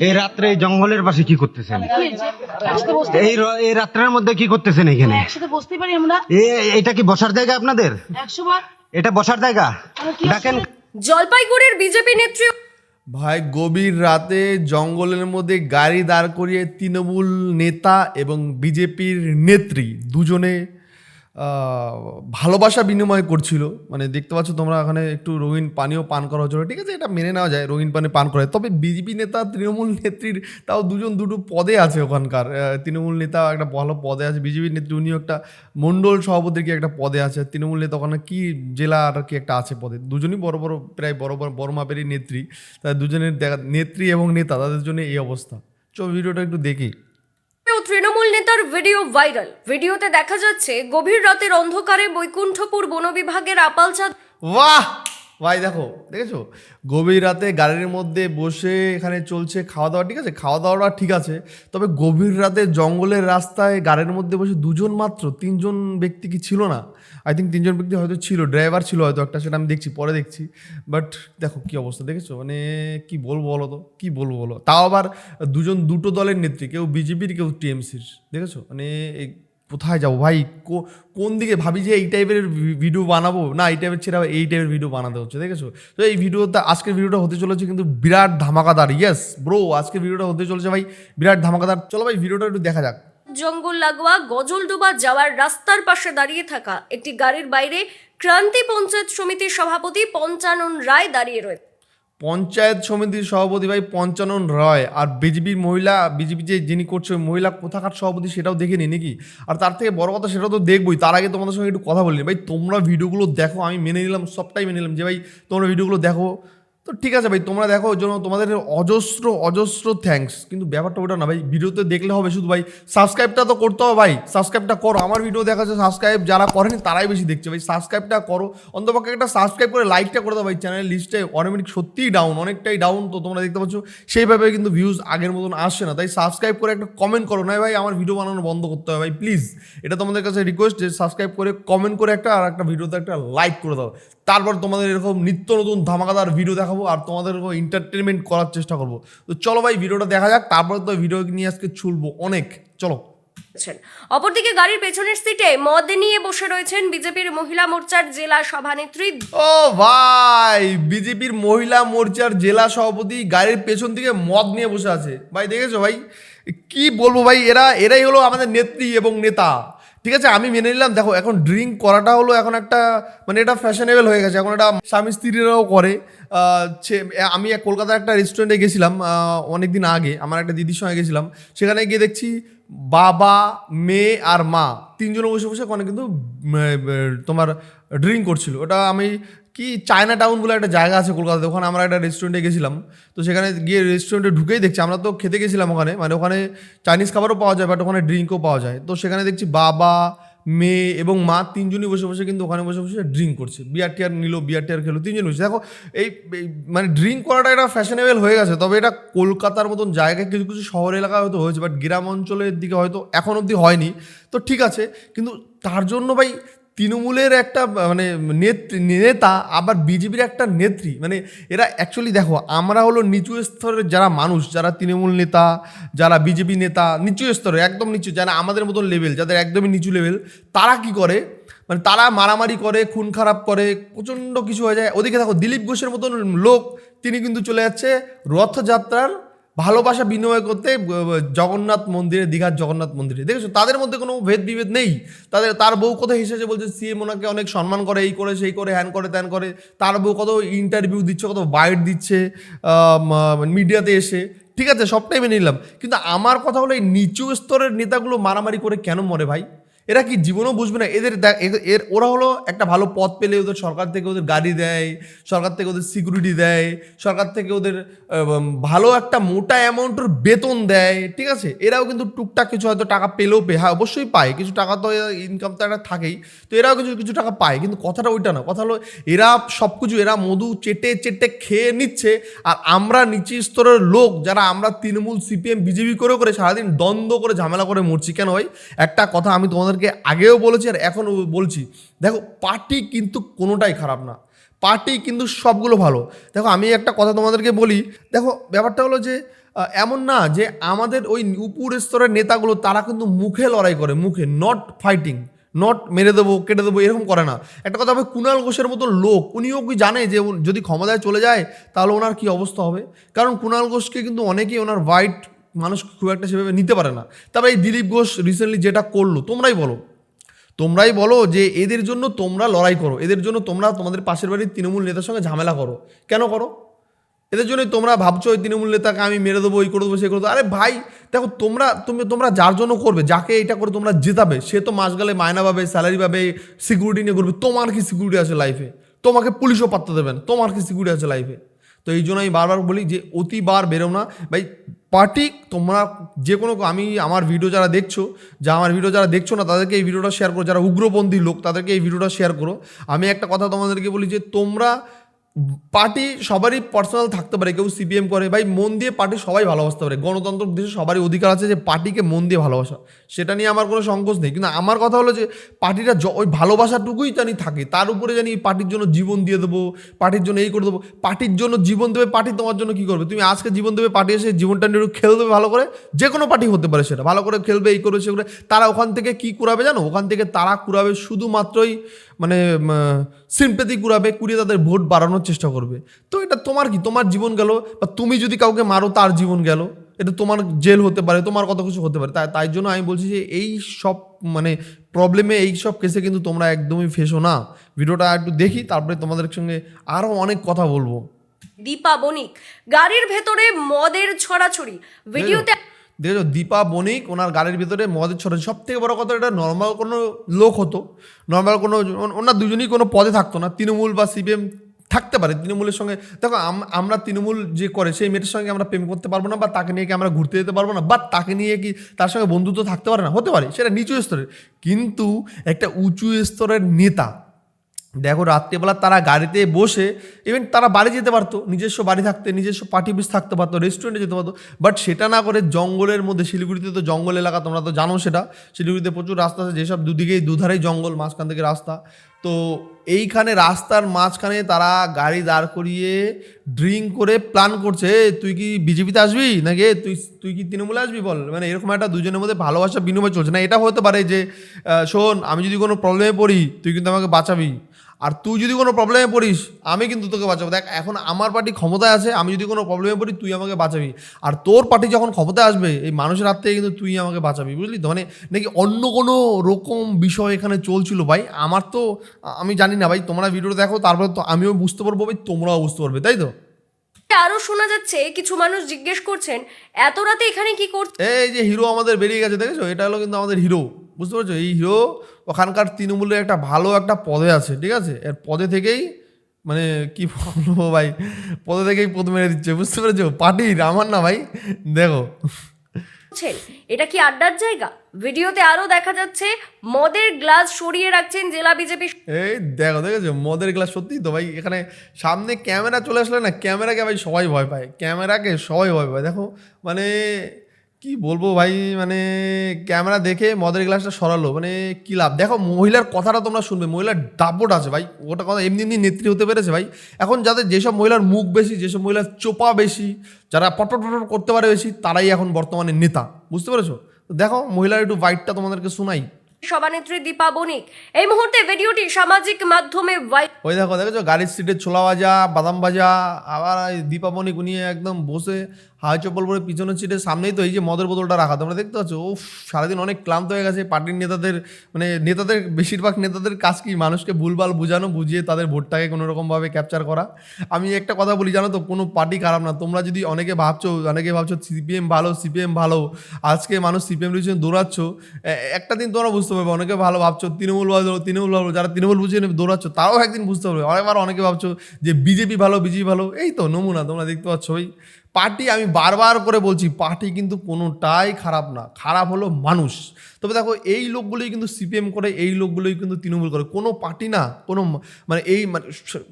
এই রাত্রে এই জঙ্গলের পাশে কি করতেছেন? এই র- এই রাত্রের মধ্যে কি করতেছেন এখানে? একসাথে বসতে পারি আমরা। এ- এটা কি বসার জায়গা আপনাদের? একশো বার এটা বসার জায়গা? দেখেন। জলপাইগুড়ির বিজেপি নেত্রী ভাই গভীর রাতে জঙ্গলের মধ্যে গাড়ি দাঁড় করিয়ে তৃণমূল নেতা এবং বিজেপির নেত্রী দুজনে ভালোবাসা বিনিময় করছিল। মানে দেখতে পাচ্ছ তোমরা এখানে একটু রঙিন পানীয় পান করা হচ্ছিল। ঠিক আছে, এটা মেনে নেওয়া যায়, রঙিন পানি পান করে তবে বিজেপি নেতা, তৃণমূল নেত্রীর, তাও দুজন দুটো পদে আছে ওখানকার। তৃণমূল নেতা একটা ভালো পদে আছে, বিজেপি নেত্রী উনিও একটা মণ্ডল সভাপতি কি একটা পদে আছে। তৃণমূল নেতা ওখানে কি জেলা আর কি একটা আছে পদে? দুজনই বড় বড়, প্রায় বড় বড় বড় মাপেরই নেত্রী। তাদের দুজনের দেখা, নেত্রী এবং নেতা, তাদের জন্য এই অবস্থা। চল, ভিডিওটা একটু দেখি। ও তৃণমূল নেতার ভিডিও ভাইরাল। ভিডিওতে দেখা যাচ্ছে গভীর রাতের অন্ধকারে বৈকুণ্ঠপুর বন বিভাগের আপালচাঁদ বাহ ভাই, দেখো, দেখেছ? গভীর রাতে গাড়ির মধ্যে বসে এখানে চলছে খাওয়া দাওয়া ঠিক আছে? খাওয়া দাওয়াটা ঠিক আছে, তবে গভীর রাতে জঙ্গলের রাস্তায় গাড়ির মধ্যে বসে দুজন মাত্র, তিনজন ব্যক্তি কি ছিল না? আই থিঙ্ক তিনজন ব্যক্তি হয়তো ছিল ড্রাইভার ছিল হয়তো একটা, সেটা আমি দেখছি, পরে দেখছি। বাট দেখো কী অবস্থা, দেখেছ? মানে কি বলব বলো তো? কী বলব বলো? তাও আবার দুজন দুটো দলের নেত্রী, কেউ বিজেপির, কেউ টিএমসির, দেখেছ? মানে এই কোথায় যাব ভাই? কোন দিকে ভাবি যে এই টাইপের ভিডিও বানাবো? না, এই টাইপের ছেড়ে এই টাইপের ভিডিও বানাতে হচ্ছে, দেখেছ? তো এই ভিডিওটা আজকের ভিডিওটা হতে চলেছে কিন্তু বিরাট ধামাকাদার ইয়েস ব্রো আজকের ভিডিওটা হতে চলেছে ভাই, বিরাট ধামাকাদার। চলো ভাই ভিডিওটা একটু দেখা যাক। জঙ্গল লাগোয়া গজলডোবা যাওয়ার রাস্তার পাশে দাঁড়িয়ে থাকা একটি গাড়ির বাইরে ক্রান্তি পঞ্চায়েত সমিতির সভাপতি পঞ্চানন রায় দাঁড়িয়ে রয়েছে পঞ্চায়েত সমিতির সভাপতি ভাই পঞ্চানন রয় আর বিজেপির মহিলা, বিজেপি যে যিনি করছে মহিলা কোথাকার সভাপতি সেটাও দেখে নি নাকি? আর তার থেকে বড় কথা সেটা তো দেখবই, তার আগে তোমাদের সঙ্গে একটু কথা বলি। ভাই, তোমরা ভিডিওগুলো দেখো, আমি মেনে নিলাম, সবটাই মেনে নিলাম যে ভাই, তোমরা ভিডিওগুলো দেখো। তো ঠিক আছে ভাই, তোমরা দেখো ওই জন্য তোমাদের অজস্র অজস্র থ্যাঙ্কস কিন্তু ব্যাপারটা ওটা না ভাই, ভিডিওতে দেখলে হবে শুধু ভাই সাবস্ক্রাইবটা তো করতে হবে ভাই সাবস্ক্রাইবটা করো। আমার ভিডিও দেখা যাচ্ছে সাবস্ক্রাইব যারা করেনি তারাই বেশি দেখছে ভাই সাবস্ক্রাইবটা করো। অন্তপক্ষে একটা সাবস্ক্রাইব করে লাইকটা করে দাও ভাই চ্যানেলের লিস্টে অটোমেটিক সত্যিই ডাউন অনেকটাই ডাউন তো তোমরা দেখতে পাচ্ছ, সেইভাবে কিন্তু ভিউজ আগের মতন আসছে না। তাই সাবস্ক্রাইব করে একটা কমেন্ট করো না ভাই, আমার ভিডিও বানানো বন্ধ করতে হবে ভাই প্লিজ এটা তোমাদের কাছে রিকোয়েস্ট যে সাবস্ক্রাইব করে কমেন্ট করে একটা আর একটা ভিডিওতে একটা লাইক করে দাও। তারপর তোমাদের এরকম নিত্য নতুন ধামাকাদার ভিডিও দেখাবো আর তোমাদের এরকম এন্টারটেনমেন্ট করার চেষ্টা করব। তো চলো ভাই ভিডিওটা দেখা যাক তারপরে তো ভিডিও নিয়ে আজকে ছুলবো অনেক। চলো। রয়েছেন অপরদিকে গাড়ির পেছনের সিটে মদ নিয়ে বসে রয়েছেন বিজেপির মহিলা মোর্চার জেলা সভানেত্রী। ও ভাই বিজেপির মহিলা মোর্চার জেলা সভাপতি গাড়ির পেছন দিকে মদ নিয়ে বসে আছে। ভাই দেখেছ ভাই? কি বলব ভাই এরা এরাই হলো আমাদের নেত্রী এবং নেতা। ঠিক আছে, আমি মেনে নিলাম। দেখো, এখন ড্রিঙ্ক করাটা হলো এখন একটা মানে এটা ফ্যাশনেবল হয়ে গেছে। এখন এটা স্বামী স্ত্রীরাও করে। আমি কলকাতার একটা রেস্টুরেন্টে গেছিলাম অনেক দিন আগে। আমার একটা দিদির সঙ্গে গেছিলাম। সেখানে গিয়ে দেখছি বাবা, মেয়ে আর মা তিনজনে বসে বসে ওখানে কিন্তু তোমার ড্রিঙ্ক করছিল। ওটা আমি কি চায়না টাউন বলে একটা জায়গা আছে কলকাতাতে, ওখানে আমরা একটা রেস্টুরেন্টে গেছিলাম। তো সেখানে গিয়ে রেস্টুরেন্টে ঢুকেই দেখছি, আমরা তো খেতে গেছিলাম ওখানে মানে ওখানে চাইনিজ খাবারও পাওয়া যায় বাট ওখানে ড্রিঙ্কও পাওয়া যায়। তো সেখানে দেখছি বাবা, মেয়ে এবং মা তিনজনই বসে বসে কিন্তু ওখানে বসে বসে ড্রিঙ্ক করছে। বিয়ার টিয়ার নিল বিয়ার টিয়ার খেলো, তিনজন বসে। দেখো, এই মানে ড্রিঙ্ক করাটা এটা ফ্যাশনেবল হয়ে গেছে, তবে এটা কলকাতার মতন জায়গায় কিছু কিছু শহর এলাকায় হয়তো হয়েছে বাট গ্রাম অঞ্চলের দিকে হয়তো এখন অবধি হয়নি। তো ঠিক আছে, কিন্তু তার জন্য ভাই তৃণমূলের একটা মানে নেত্রী, নেতা, আবার বিজেপির একটা নেত্রী। মানে এরা অ্যাকচুয়ালি দেখো, আমরা হলো নিচু স্তরের যারা মানুষ, যারা তৃণমূল নেতা, যারা বিজেপি নেতা, নিচু স্তরে, একদম নিচু, যারা আমাদের মতন লেভেল যাদের একদমই নিচু লেভেল তারা কি করে? মানে তারা মারামারি করে, খুন খারাপ করে, প্রচণ্ড কিছু হয়ে যায়। ওদিকে দেখো, দিলীপ ঘোষের মতন লোক, তিনি কিন্তু চলে যাচ্ছে রথযাত্রার ভালোবাসা বিনিময় করতে জগন্নাথ মন্দিরে, দীঘার জগন্নাথ মন্দিরে। দেখেছ? তাদের মধ্যে কোনো ভেদ বিভেদ নেই। তাদের, তার বউ কোথায় হেসেছে, বলছে, সিএম ওনাকে অনেক সম্মান করে, এই করে, সেই করে, হ্যান করে, ত্যান করে। তার বউ কত ইন্টারভিউ দিচ্ছে, কত বাইট দিচ্ছে মিডিয়াতে এসে। ঠিক আছে, সবটাই মেনে নিলাম। কিন্তু আমার কথা হলো, এই নিচু স্তরের নেতাগুলো মারামারি করে কেন মরে ভাই? এরা কি জীবনেও বুঝবে না? এদের এর, ওরা হলো একটা ভালো পথ পেলে ওদের সরকার থেকে ওদের গাড়ি দেয়, সরকার থেকে ওদের সিকিউরিটি দেয়, সরকার থেকে ওদের ভালো একটা মোটা অ্যামাউন্টের বেতন দেয়, ঠিক আছে? এরাও কিন্তু টুকটাক কিছু হয়তো টাকা পেলেও পে হ্যাঁ অবশ্যই পায়। কিছু টাকা তো ইনকাম তো একটা থাকেই। তো এরাও কিছু কিছু টাকা পায়। কিন্তু কথাটা ওইটা না। কথা হলো এরা সব কিছু এরা মধু চেটে চেটে খেয়ে নিচ্ছে। আর আমরা নিচু স্তরের লোক যারা আমরা তৃণমূল সিপিএম বিজেপি করে করে সারাদিন দ্বন্দ্ব করে, ঝামেলা করে মরছি। কেন ভাই? একটা কথা আমি তোমাদেরকে আগেও বলেছি আর এখনও বলছি। দেখো, পার্টি কিন্তু কোনোটাই খারাপ না। পার্টি কিন্তু সবগুলো ভালো। দেখো, আমি একটা কথা তোমাদেরকে বলি। দেখো, ব্যাপারটা হলো যে এমন না যে আমাদের ওই উপর স্তরের নেতাগুলো, তারা কিন্তু মুখে লড়াই করে, মুখে নট ফাইটিং নট মেরে দেবো, কেটে দেবো, এরকম করে না। একটা কথা হবে কুণাল ঘোষের মতো লোক, উনিও কি জানে যে যদি ক্ষমতায় চলে যায়, তাহলে ওনার কি অবস্থা হবে? কারণ কুণাল ঘোষকে কিন্তু অনেকেই ওনার হোয়াইট মানুষ খুব একটা সেভাবে নিতে পারে না। তারপরে এই দিলীপ ঘোষ রিসেন্টলি যেটা করল, তোমরাই বলো। তোমরাই বলো যে এদের জন্য তোমরা লড়াই করো। এদের জন্য তোমরা তোমাদের পাশের বাড়ির তৃণমূল নেতার সঙ্গে ঝামেলা করো। কেন করো? এদের জন্যই তোমরা ভাবছ ওই তৃণমূল নেতাকে আমি মেরে দেবো, ওই করে দেবো, সে করে দেবো। আরে ভাই, দেখো তোমরা, তুমি, তোমরা যার জন্য করবে, যাকে এটা করে তোমরা জেতাবে, সে তো মাস গেলে মায়না পাবে স্যালারি পাবে সিকিউরিটি নিয়ে করবে তোমার কি সিকিউরিটি আছে লাইফে তোমাকে পুলিশও পাত্তা দেবেন তোমার কি সিকিউরিটি আছে লাইফে তো এই জন্য আমি বারবার বলি যে অতিবার বেরো না। ভাই পার্টি তোমরা যে কোনো আমি আমার ভিডিও যারা দেখছ, যা আমার ভিডিও যারা দেখছ না, তাদেরকে এই ভিডিওটা শেয়ার করো। যারা উগ্রপন্থী লোক, তাদেরকে এই ভিডিওটা শেয়ার করো। আমি একটা কথা তোমাদেরকে বলি যে, তোমরা পার্টি সবারই পার্সোনাল থাকতে পারে। কেউ সিপিএম করে, ভাই, মন দিয়ে পার্টি সবাই ভালোবাসতে পারে। গণতন্ত্র দেশে সবারই অধিকার আছে যে পার্টিকে মন দিয়ে ভালোবাসা। সেটা নিয়ে আমার কোনো সংকোচ নেই। কিন্তু আমার কথা হলো যে, পার্টিটা ওই ভালোবাসাটুকুই জানি থাকে। তার উপরে জানি পার্টির জন্য জীবন দিয়ে দেবো, পার্টির জন্য এই করে দেবো। পার্টির জন্য জীবন দেবে, পার্টি তোমার জন্য কী করবে? তুমি আজকে জীবন দেবে, পার্টি এসে জীবনটা নিয়ে একটু খেলে দেবে ভালো করে। যে কোনো পার্টি হতে পারে সেটা। ভালো করে খেলবে, এই করবে, সে করে তারা ওখান থেকে কি কুড়াবে জানো? ওখান থেকে তারা কুড়াবে শুধুমাত্রই মানে সিম্পেথি কুড়াবে, কুড়িয়ে তাদের ভোট বাড়ানোর চেষ্টা করবে। তো এটা তোমার কি? তোমার জীবন গেল বা তুমি যদি কাউকে মারো, তার জীবন গেল। এটা তোমার জেল হতে পারে তোমার কত কিছু হতে পারে। তাই তাই জন্য আমি বলছি যে এই সব মানে প্রবলেমে এই সব কেসে কিন্তু তোমরা একদমই ফেসো না। ভিডিওটা একটু দেখি তারপরে তোমাদের সঙ্গে আরও অনেক কথা বলব। দীপা বণিক গাড়ির ভেতরে মদের ছড়াছড়ি। ভিডিওতে দেখেছ? দীপা বণিক ওনার গাড়ির ভিতরে মদের ছড়ে সব থেকে বড় কথা এটা নর্মাল কোনো লোক হতো। নর্মাল কোনো ওনার দুজনেই কোনো পদে থাকতো না। তৃণমূল বা সিপিএম থাকতে পারে তৃণমূলের সঙ্গে। দেখো, আম- আমরা তৃণমূল যে করে, সেই মেয়েটার সঙ্গে আমরা প্রেম করতে পারব না বা তাকে নিয়ে কি আমরা ঘুরতে যেতে পারব না, বা তাকে নিয়ে কি তার সঙ্গে বন্ধুত্ব থাকতে পারে না। হতে পারে, সেটা নিচু স্তরের। কিন্তু একটা উঁচু স্তরের নেতা, দেখো, রাত্রিবেলা তারা গাড়িতে বসে ইভেন তারা বাড়ি যেতে পারতো, নিজস্ব বাড়ি থাকতে, নিজস্ব পার্টি অফিস থাকতে পারতো রেস্টুরেন্টে যেতে পারতো বাট সেটা না করে জঙ্গলের মধ্যে, শিলিগুড়িতে তো জঙ্গল এলাকা, তোমরা তো জানো সেটা, শিলিগুড়িতে প্রচুর রাস্তা আছে, যেসব দুদিকেই দুধারেই জঙ্গল, মাঝখান থেকে রাস্তা। তো এইখানে রাস্তার মাঝখানে তারা গাড়ি দাঁড় করিয়ে ড্রিঙ্ক করে প্ল্যান করছে তুই কি বিজেপিতে আসবি নাকি? তুই তুই কি তৃণমূলে আসবি বল? মানে এরকম একটা দুজনের মধ্যে ভালোবাসা বিনিময় চলছে। না, এটা হতে পারে যে শোন, আমি যদি কোনো প্রবলেমে পড়ি, তুই কিন্তু আমাকে বাঁচাবি। আর তুই যদি কোনো প্রবলেমে পড়িস আমি কিন্তু তোকে বাঁচাবো। দেখ এখন আমার পার্টি ক্ষমতায় আছে আমি যদি কোনো প্রবলেমে পড়ি তুই আমাকে বাঁচাবি। আর তোর পার্টি যখন ক্ষমতায় আসবে এই মানুষের হাত থেকে কিন্তু তুই আমাকে বাঁচাবি বুঝলি? তো মানে নাকি অন্য কোনো রকম বিষয় এখানে চলছিল ভাই? আমার তো আমি জানি না ভাই তোমরা ভিডিওটা দেখো তারপরে তো আমিও বুঝতে পারব ভাই তোমরাও বুঝতে পারবে তাই তো? আরও শোনা যাচ্ছে কিছু মানুষ জিজ্ঞেস করছেন এত রাতে এখানে কি করছে এই যে হিরো আমাদের বেরিয়ে গেছে দেখেছ? এটা হলো কিন্তু আমাদের হিরো বুঝতে পারছ? এই হিরো ওখানকার তৃণমূলের একটা ভালো একটা পদে আছে ঠিক আছে? এর পদে থেকেই মানে কি বলব ভাই? পদে থেকেই পদ মেরে দিচ্ছে বুঝতে পেরেছ? পার্টির আমার না ভাই। দেখো। এটা কি আড্ডার জায়গা? ভিডিওতে আরও দেখা যাচ্ছে মদের গ্লাস সরিয়ে রাখছেন জেলা বিজেপি এই দেখো দেখেছ? মদের গ্লাস সত্যি তো ভাই এখানে সামনে ক্যামেরা চলে আসলে না ক্যামেরাকে ভাই সবাই ভয় পায়। ক্যামেরাকে সবাই ভয় পায় দেখো? মানে কি বলব ভাই? মানে ক্যামেরা দেখে মদের গ্লাসটা সরালো। মানে কি লাভ? দেখো মহিলার কথাটা তোমরা শুনবে। মহিলার দাপট আছে ভাই। ওটা কথা এমনি এমনি নেত্রী হতে পেরেছে ভাই। এখন যাদের যেসব মহিলার মুখ বেশি যেসব মহিলার চোপা বেশি যারা পটপট পটপট করতে পারে বেশি তারাই এখন বর্তমানে নেতা। বুঝতে পেরেছ? তো দেখো মহিলার একটু বাইটটা তোমাদেরকে শোনাই। সভানেত্রী দীপা বণিক। এই মুহূর্তে ভিডিওটি সামাজিক মাধ্যমে ওই দেখো দেখেছ? গাড়ির সিটে ছোলা ভাজা বাদাম ভাজা আবার এই দীপাবনি গুনিয়ে একদম বসে হাই চপ্পল পরে পিছনের সিটের সামনেই তো এই যে মদের বোতলটা রাখা, তোমরা দেখতে পাচ্ছ? ও সারাদিন অনেক ক্লান্ত হয়ে গেছে, পার্টির নেতাদের মানে নেতাদের, বেশিরভাগ নেতাদের কাজ কি? মানুষকে ভুলভাল বুঝানো, বুঝিয়ে তাদের ভোটটাকে কোনো রকমভাবে ক্যাপচার করা। আমি একটা কথা বলি, জানো তো, কোনো পার্টি খারাপ না। তোমরা যদি অনেকে ভাবছ অনেকে ভাবছ সিপিএম ভালো সিপিএম ভালো, আজকে মানুষ সিপিএম রিজন দৌড়াচ্ছ একটা দিন তোমরা বুঝতে পারবে, অনেকে ভালো ভাবছ, তৃণমূল ভালো তৃণমূল ভালো, যারা তৃণমূল বুঝে দৌড়াচ্ছ, তারাও একদিন বুঝতে পারবে। অনেকবার অনেকে ভাবছ যে বিজেপি ভালো বিজেপি ভালো, এই তো, নমুনা, তোমরা দেখতে পাচ্ছ ওই পার্টি আমি বারবার করে বলছি, পার্টি কিন্তু কোনোটাই খারাপ না, খারাপ হলো মানুষ। তবে দেখো, এই লোকগুলোই কিন্তু সিপিএম করে, এই লোকগুলোই কিন্তু তৃণমূল করে। কোনো পার্টি না, কোনো মানে এই মানে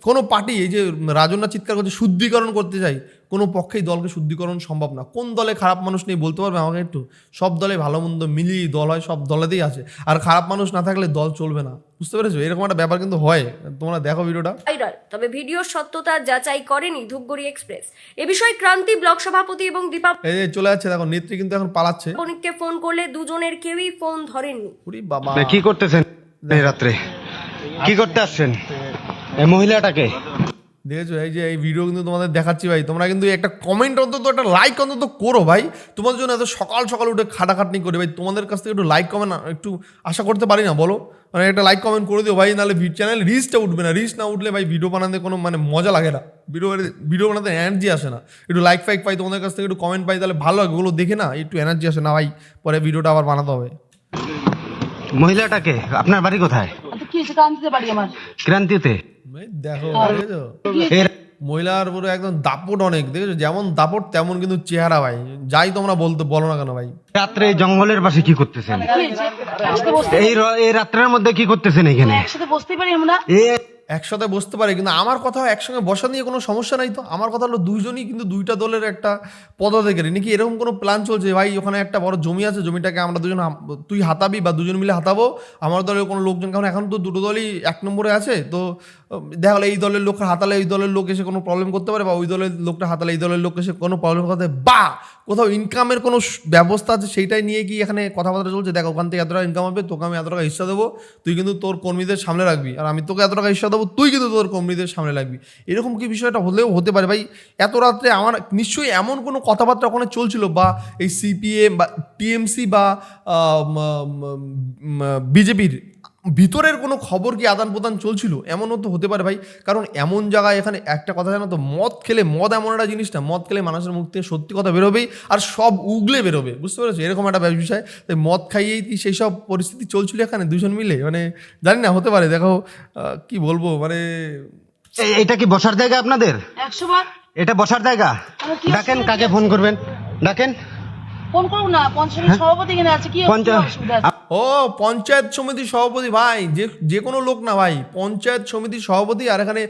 কোনো পার্টি এই যে রাজনাথ চিৎকার করছে, শুদ্ধিকরণ করতে চাই কোনো পক্ষেই দলকে শুদ্ধিকরণ সম্ভব না। কোন দলে খারাপ মানুষ নেই বলতে পারবে আমাকে একটু? সব দলে ভালো মন্দ মিলিয়ে দল হয় সব দলেতেই আছে। আর খারাপ মানুষ না থাকলে দল চলবে না। বুঝতে পেরেছ? এরকম একটা ব্যাপার কিন্তু হয়। তোমরা দেখো ভিডিওটা। তবে ভিডিওর সত্যতা যাচাই করেনি ধূপগুড়ি এক্সপ্রেস। এ বিষয়ে ক্রান্তি ব্লক সভাপতি এবং দীপা এই যে চলে যাচ্ছে। দেখো নেত্রী কিন্তু এখন পালাচ্ছে। বণিককে ফোন করলে দুজনের কেউই ফোন ধরেননি। উরি বাবা। কি করতেছেন এই রাত্রে? কি করতে আসছেন? এই মহিলাটাকে? দেখেছ? এই যে এই ভিডিও কিন্তু তোমাদের দেখাচ্ছি ভাই। তোমরা কিন্তু একটা কমেন্ট অন্তত একটা লাইক অন্তত করো ভাই। তোমাদের জন্য এত সকাল সকাল উঠে খাটাখাটনি করে ভাই। তোমাদের কাছ থেকে একটু লাইক কমেন্ট একটু আশা করতে পারি না বলো? মানে একটা লাইক কমেন্ট করে দিও ভাই নাহলে চ্যানেল রিচটা উঠবে না। রিচ না উঠলে ভাই ভিডিও বানাতে কোনো মানে মজা লাগে না। ভিডিও ভিডিও বানাতে এনার্জি আসে না। একটু লাইক ফাইক পাই তোমাদের কাছ থেকে একটু কমেন্ট পাই তাহলে ভালো লাগে। ওগুলো দেখে না একটু এনার্জি আসে না ভাই। পরে ভিডিওটা আবার বানাতে হবে। মহিলাটাকে আপনার বাড়ি কোথায়? আমার। ক্রান্তিতে? দেখো দেখেছ? মহিলার পুরো একদম দাপট অনেক দেখেছ? যেমন দাপট তেমন কিন্তু চেহারা ভাই। যাই তোমরা বলতে বলো না কেন ভাই। রাত্রে জঙ্গলের পাশে কি করতেছেন? বসতে এই এই রাত্রের মধ্যে কি করতেছেন এখানে? একসাথে বসতেই পারি আমরা? একসাথে বসতে পারে, কিন্তু আমার কথা একসঙ্গে বসা নিয়ে কোনো সমস্যা নাই তো। আমার কথা হলো দুইজনই কিন্তু দুইটা দলের একটা পদাধিকারী। নাকি এরকম কোনো প্ল্যান চলছে? ভাই, ওখানে একটা বড় জমি আছে, জমিটাকে আমরা দুজন তুই হাতাবি বা দুজন মিলে হাতাবো। আমার দলের কোনো লোকজন, কারণ এখন তো দুটো দলই এক নম্বরে আছে, তো দেখা গেলো এই দলের লোক হাতালে এই দলের লোক এসে কোনো প্রবলেম করতে পারে বা ওই দলের লোকটা হাতালে এই দলের লোক এসে কোনো প্রবলেম করতে বা, কোথাও ইনকামের কোনো ব্যবস্থা আছে, সেইটাই নিয়ে কি এখানে কথাবার্তা চলছে? দেখ, ওখান থেকে এত টাকা ইনকাম হবে, তোকে আমি এত টাকা হিস্সা দেবো, তুই কিন্তু তোর কর্মীদের সামনে রাখবি। আর আমি তোকে এত টাকা হিস্সা দেবো তুই কিন্তু তোর কর্মীদের সামনে লাগবি। এরকম কি বিষয়টা হলেও হতে পারে? ভাই, এত রাত্রে আমার নিশ্চয়ই এমন কোনো কথাবার্তা ওখানে চলছিল বা এই সিপিএম বা টিএমসি বা বিজেপির ভিতরের কোনো খবর কি আদান প্রদান চলছিল? এমনও তো হতে পারে ভাই। কারণ এমন জায়গায় এখানে একটা কথা জানো তো মদ খেলে মদ এমন একটা জিনিস না মদ খেলে মানুষের মুখ থেকে সত্যি কথা বেরোবেই আর সব উগলে বেরোবে বুঝতে পেরেছ? এরকম একটা ব্যাপার বিষয়। তাই মদ খাইয়েই কি সেই সব পরিস্থিতি চলছিল এখানে দুজন মিলে? মানে জানি না হতে পারে। দেখো কি বলব মানে এটা কি বসার জায়গা আপনাদের? এটা বসার জায়গা? ডাকেন কাকে ফোন করবেন? ডাকেন। ফোন করুন না পঞ্চায়েত সভাপতি এখানে আছে কি অসুবিধা? আছে? ও পঞ্চায়েত সমিতির সভাপতি ভাই যে যে কোনো লোক না ভাই। পঞ্চায়েত সমিতির সভাপতি আর এখানে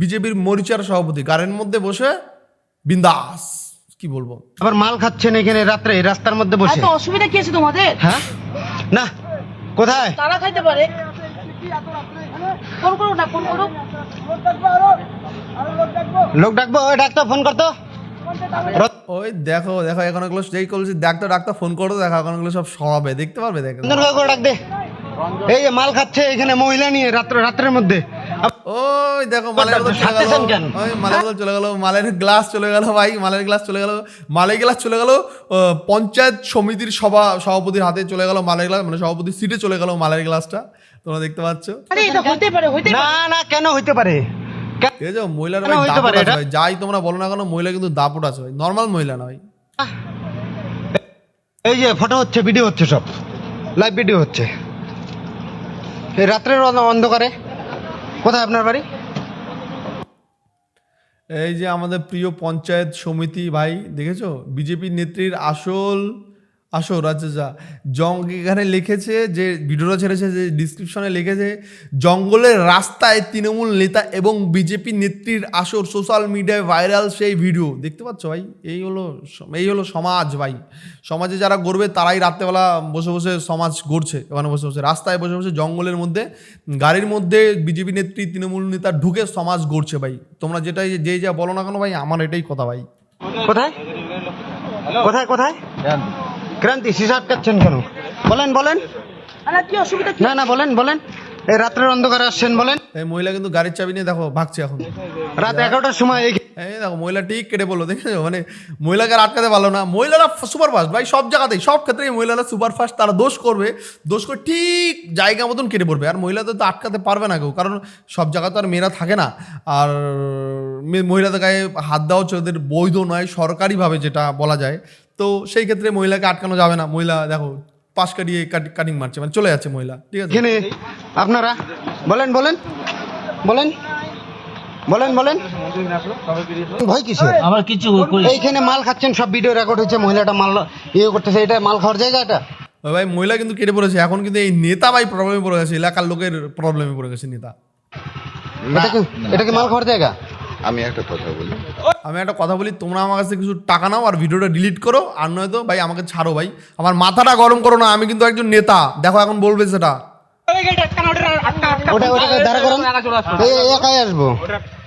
বিজেপির মরিচার সভাপতি। গাড়ির মধ্যে বসে বিন্দাস কি বলব? আবার মাল খাচ্ছেন এখানে রাত্রে রাস্তার মধ্যে বসে। এত অসুবিধা কি আছে তোমাদের? হ্যাঁ? না কোথায়? তারা খাইতে পারে। ফোন করুন না ফোন করুন লোক ডাকবো ওই ডাক্তার ফোন করতো ওই দেখো দেখো এখন এগুলো যেই করছি ডাক্তার ডাক্তার ফোন করো দেখো এখন এগুলো সব দেখতে পারবে দেখো ডাক দে। এই যে মাল খাচ্ছে এখানে মহিলা নিয়ে রাত্র রাত্রের মধ্যে। ওই দেখো মালের বোতল চলে গেল। ওই মালের বোতল চলে গেল মালের গ্লাস চলে গেল ভাই মালের গ্লাস চলে গেল। মালের গ্লাস চলে গেল পঞ্চায়েত সমিতির সভা সভাপতির হাতে চলে গেল মালের গ্লাস মানে সভাপতির সিটে চলে গেল মালের গ্লাসটা। তোমরা দেখতে পাচ্ছ? আরে এটা হতে পারে হইতে না না কেন হইতে পারে? ঠিক আছে মহিলার ভাই দাপট আছে ভাই। যাই তোমরা বলো না কেন মহিলা কিন্তু দাপট আছে ভাই। নর্মাল মহিলা না ভাই। এই যে ফটো হচ্ছে ভিডিও হচ্ছে সব। লাইভ ভিডিও হচ্ছে। এই রাত্রের অন্ধকারে কোথায় আপনার বাড়ি? এই যে আমাদের প্রিয় পঞ্চায়েত সমিতি ভাই দেখেছ? বিজেপি নেত্রীর আসল আচ্ছা আচ্ছা জং এখানে লিখেছে যে ভিডিওটা ছেড়েছে যে ডিসক্রিপশনে লিখেছে জঙ্গলের রাস্তায় তৃণমূল নেতা এবং বিজেপি নেত্রীর আসর সোশ্যাল মিডিয়ায় ভাইরাল সেই ভিডিও দেখতে পাচ্ছ ভাই? এই হলো এই হলো সমাজ ভাই। সমাজে যারা গড়বে তারাই রাত্রেবেলা বসে বসে সমাজ গড়ছে। ওখানে বসে বসে রাস্তায় বসে বসে জঙ্গলের মধ্যে গাড়ির মধ্যে বিজেপি নেত্রী তৃণমূল নেতা ঢুকে সমাজ গড়ছে ভাই। তোমরা যেটাই যে যা বলো না কেন ভাই আমার এটাই কথা ভাই। কোথায়? কোথায় কোথায়? ক্রান্তি শিশু আটকাচ্ছেন কেন? বলেন বলেন। আরে কি অসুবিধা কি? না না বলেন বলেন। এই রাত্রের অন্ধকারে আসছেন বলেন। এই মহিলা কিন্তু গাড়ির চাবি নিয়ে দেখো ভাগছে এখন। রাত এগারোটার সময় এই এই দেখো মহিলা ঠিক কেটে বলল দেখেছ? মানে মহিলাকে আর আটকাতে পারল না। মহিলারা সুপার ফাস্ট ভাই সব জায়গাতেই সব ক্ষেত্রেই মহিলারা সুপার ফাস্ট তারা দোষ করবে। দোষ করে ঠিক জায়গা মতন কেটে পড়বে। আর মহিলাদের তো আটকাতে পারবে না কেউ কারণ সব জায়গা তো আর মেয়েরা থাকে না। আর মহিলাদের গায়ে হাত দেওয়া হচ্ছে ওদের বৈধ নয় সরকারিভাবে যেটা বলা যায়। তো সেই ক্ষেত্রে মহিলাকে আটকানো যাবে না। মহিলা দেখো পাশ কাটিয়ে কাটিং মারছে মানে চলে যাচ্ছে মহিলা ঠিক আছে? এখানে আপনারা বলেন বলেন বলেন বলেন বলেন। ভয় কিসের? আমার কিছু এইখানে মাল খাচ্ছেন সব ভিডিও রেকর্ড হচ্ছে মহিলাটা মাল ইয়ে করতেছে এটা মাল খাওয়ার জায়গা এটা? ভাই মহিলা কিন্তু কেটে পড়েছে এখন কিন্তু এই নেতা ভাই প্রবলেমে পড়ে গেছে এলাকার লোকের প্রবলেমে পড়ে গেছে নেতা। এটা কি এটা কি মাল খাওয়ার জায়গা? আমি একটা কথা বলি। আমি একটা কথা বলি তোমরা আমার কাছে কিছু টাকা নাও আর ভিডিওটা ডিলিট করো আর নয়তো ভাই আমাকে ছাড়ো ভাই। আমার মাথাটা গরম করো না আমি কিন্তু একজন নেতা। দেখো এখন বলবে সেটা। ওটা ওটাকে দাঁড়া করান। এই এই একাই আসব।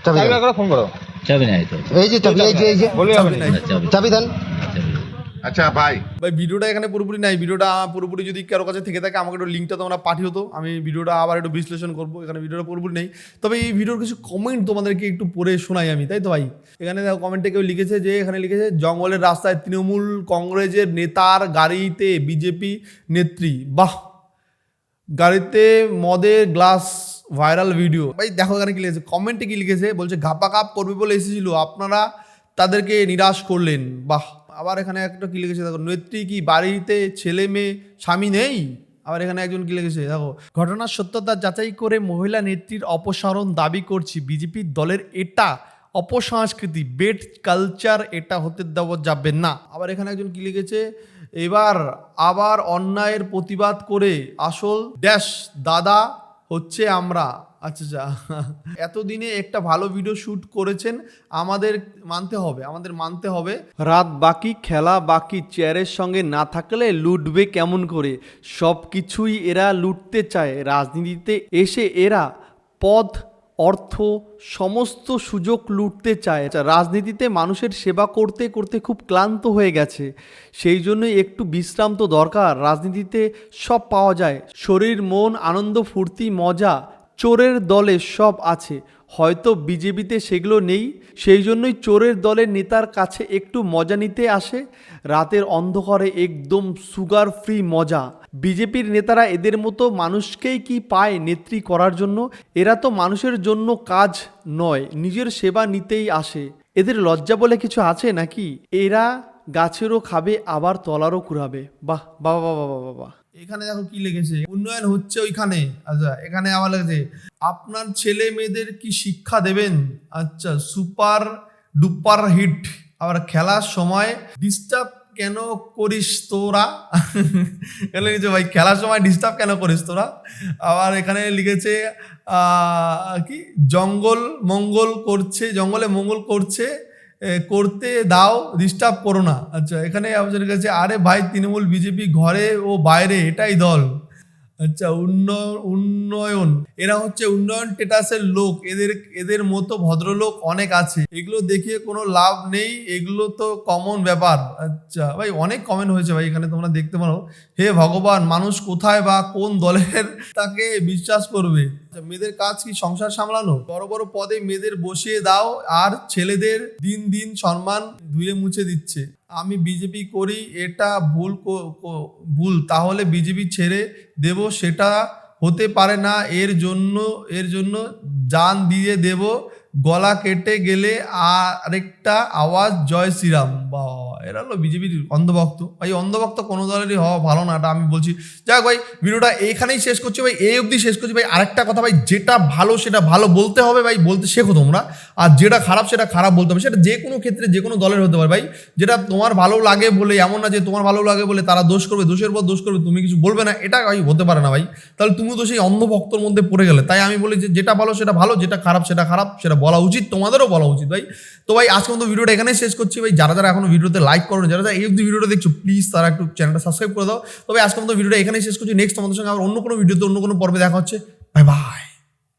চাবি দেন। ফোন করো। চাবি নাই এই যে চাবি এই যে এই যে। চাবি নাই। চাবি। চাবি দেন আচ্ছা ভাই। ভাই, ভিডিওটা এখানে পুরোপুরি নাই। ভিডিওটা পুরোপুরি যদি কারও কাছে থেকে থাকে, আমাকে একটু লিঙ্কটা তোমরা পাঠিয়ে তো আমি ভিডিওটা আবার একটু বিশ্লেষণ করব। এখানে ভিডিওটা পুরোপুরি নেই। তবে এই ভিডিওর কিছু কমেন্ট তোমাদেরকে একটু পড়ে শোনাই আমি, তাই তো ভাই? এখানে দেখো কমেন্টে কেউ লিখেছে যে, এখানে লিখেছে, জঙ্গলের রাস্তায় তৃণমূল কংগ্রেসের নেতার গাড়িতে বিজেপি নেত্রী। বাহ! গাড়িতে মদের গ্লাস ভাইরাল ভিডিও ভাই, দেখো এখানে কি লিখেছে। কমেন্টে কি লিখেছে? বলছে, ঘাপা কাপ করবে বলে এসেছিল। আপনারা তাদেরকে নিরাশ করলেন। বাহ! আবার এখানে একটা কি লিখেছে? দেখো, নেত্রী কি বাড়িতে ছেলে মেয়ে স্বামী নেই? আবার এখানে একজন কি লিখেছে? দেখো, ঘটনার সত্যতা যাচাই করে মহিলা নেত্রীর অপসারণ দাবি করছি বিজেপির দলের এটা অপসংস্কৃতি বেড কালচার এটা হতে দেওয়া যাবে না। আবার এখানে একজন কি লিখেছে? এবার আবার অন্যায়ের প্রতিবাদ করে আসল ড্যাশ দাদা হচ্ছে আমরা। আচ্ছা আচ্ছা এতদিনে একটা ভালো ভিডিও শুট করেছেন, আমাদের মানতে হবে, আমাদের মানতে হবে। রাত বাকি, খেলা বাকি, চেয়ারের সঙ্গে না থাকলে লুটবে কেমন করে? সব কিছুই এরা লুটতে চায়। রাজনীতিতে এসে এরা পদ অর্থ সমস্ত সুযোগ লুটতে চায়। আচ্ছা, রাজনীতিতে মানুষের সেবা করতে করতে খুব ক্লান্ত হয়ে গেছে। সেই জন্যই একটু বিশ্রাম তো দরকার। রাজনীতিতে সব পাওয়া যায়। শরীর মন আনন্দ ফুর্তি মজা চোরের দলে সব আছে। হয়তো বিজেপিতে সেগুলো নেই, সেই জন্যই চোরের দলের নেতার কাছে একটু মজা নিতে আসে। রাতের অন্ধকারে একদম সুগার ফ্রি মজা। বিজেপির নেতারা এদের মতো মানুষকেই কি পায় নেত্রী করার জন্য? এরা তো মানুষের জন্য কাজ নয়, নিজের সেবা নিতেই আসে। এদের লজ্জা বলে কিছু আছে নাকি? এরা গাছেরও খাবে, আবার তলারও কুড়াবে। বাহ বাবা বাবা বাবা বাবা এখানে দেখো কি লিখেছে? উন্নয়ন হচ্ছে ওইখানে। আচ্ছা এখানে আবার লিখেছে, আপনার ছেলে মেয়েদের কি শিক্ষা দেবেন? আচ্ছা সুপার ডুপার হিট। আবার, খেলার সময় ডিস্টার্ব কেন করিস তোরা? লিখেছে, ভাই, খেলার সময় ডিস্টার্ব কেন করিস তোরা? আবার এখানে লিখেছে কি? জঙ্গল মঙ্গল করছে, জঙ্গলে মঙ্গল করছে। করতে দাও ডিস্টার্ব করো না। আচ্ছা এখানে আপনাদের কাছে, আরে ভাই, তৃণমূল, বিজেপি, ঘরে ও বাইরে, এটাই দল। আচ্ছা উন্নয়ন উন্নয়ন। এরা হচ্ছে উন্নয়ন স্টেটাসের লোক। এদের এদের মতো ভদ্রলোক অনেক আছে। এগুলো দেখিয়ে কোনো লাভ নেই। এগুলো তো কমন ব্যাপার। আচ্ছা ভাই, অনেক কমেন্ট হয়েছে ভাই, এখানে তোমরা দেখতে পারো। হে ভগবান, মানুষ কোথায় বা কোন দলের তাকে বিশ্বাস করবে? মেয়েদের কাজ কি সংসার সামলানো? বড় বড় পদে মেয়েদের বসিয়ে দাও, আর ছেলেদের দিন দিন সম্মান ধুয়ে মুছে দিচ্ছে। আমি বিজেপি করি, এটা ভুল ভুল। তাহলে বিজেপি ছেড়ে দেব, সেটা হতে পারে না। এর জন্য এর জন্য যান দিয়ে দেব। গলা কেটে গেলে আরেকটা আওয়াজ, জয় শ্রীরাম বা এরা হলো বিজেপির অন্ধভক্ত। ভাই, অন্ধভক্ত কোনো দলেরই হওয়া ভালো না, এটা আমি বলছি। যাক ভাই, ভিডিওটা এইখানেই শেষ করছি ভাই, এই অবধি শেষ করছি ভাই। আরেকটা কথা ভাই, যেটা ভালো সেটা ভালো বলতে হবে ভাই, বলতে শেখো তোমরা। আর যেটা খারাপ সেটা খারাপ বলতে হবে। সেটা যে কোনো ক্ষেত্রে যে কোনো দলের হতে পারে ভাই। যেটা তোমার ভালো লাগে বলে, এমন না যে তোমার ভালো লাগে বলে তারা দোষ করবে, দোষের পর দোষ করবে, তুমি কিছু বলবে না, এটা ভাই হতে পারে না ভাই। তাহলে তুমি তো সেই অন্ধভক্তর মধ্যে পড়ে গেলে। তাই আমি বলি যে যেটা ভালো সেটা ভালো, যেটা খারাপ সেটা খারাপ, সেটা বলা উচিত, তোমাদেরও বলা উচিত ভাই। তো ভাই, আজকে মতো ভিডিওটা এখানেই শেষ করছি ভাই। যারা যারা এখনও ভিডিওতে লাইক করো যারা যারা এই অব্দি ভিডিওটা দেখছ প্লিজ তারা একটু চ্যানেলটা সাবস্ক্রাইব করে দাও। তবে আজকে মতো ভিডিওটা এখানেই শেষ করছি। নেক্সট তোমাদের সঙ্গে আবার অন্য কোনো ভিডিওতে অন্য কোনো পর্বে দেখা হচ্ছে। Bye bye